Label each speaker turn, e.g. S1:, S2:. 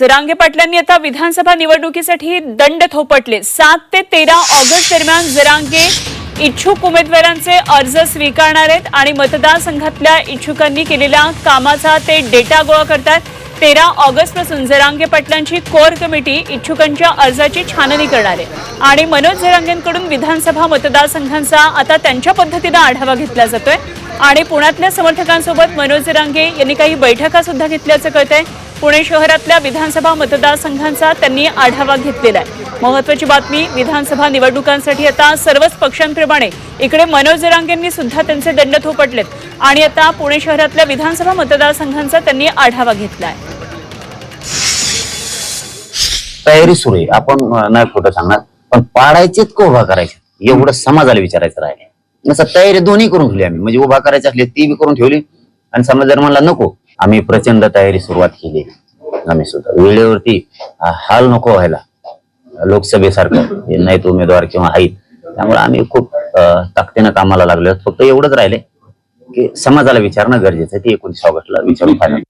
S1: जरांगे पाटलांनी आता विधानसभा निवडणुकीसाठी दंड थोपटले सात ते तेरा ऑगस्ट दरम्यान जरांगे इच्छुक उमेदवारांचे अर्ज स्वीकारणार आहेत आणि मतदारसंघातल्या इच्छुकांनी केलेल्या कामाचा ते डेटा गोळा करतात तेरा ऑगस्टपासून जरांगे पाटलांची कोर कमिटी इच्छुकांच्या अर्जाची छाननी करणार आहे. आणि मनोज जरांगेंकडून विधानसभा मतदारसंघांचा आता त्यांच्या पद्धतीनं आढावा घेतला जातोय. आणि पुण्यातल्या समर्थकांसोबत मनोज जरांगे यांनी काही बैठका सुद्धा घेतल्याचं आहे पुणे शहरातल्या विधानसभा मतदारसंघांचा त्यांनी आढावा घेतलेला आहे. महत्वाची बातमी विधानसभा निवडणुकांसाठी आता सर्वच पक्षांप्रमाणे इकडे मनोज जरांगेंनी सुद्धा त्यांचे दंड थोपटलेत आणि आता पुणे शहरातल्या विधानसभा मतदारसंघांचा त्यांनी आढावा घेतला आहे
S2: तयारी सुरू आहे. आपण नाही खोटं सांगणार पण पाडायचेत का उभा करायचे? एवढं समाजाला विचारायचं राहिले तयारी दोन्ही करून ठेवली आम्ही. म्हणजे उभा करायची असली ती बी करून ठेवली. आणि समाज जर म्हणला नको आम्ही प्रचंड तयारी सुरुवात केली. आम्ही सुद्धा. वेळेवरती हाल नको व्हायला. लोकसभेसारखं नाहीत उमेदवार किंवा आहेत त्यामुळे आम्ही खूप ताकदीनं कामाला लागलो. फक्त एवढंच राहिले की समाजाला विचारणं गरजेचं आहे. ते एकोणीस ऑगस्टला विचारून पाहिजे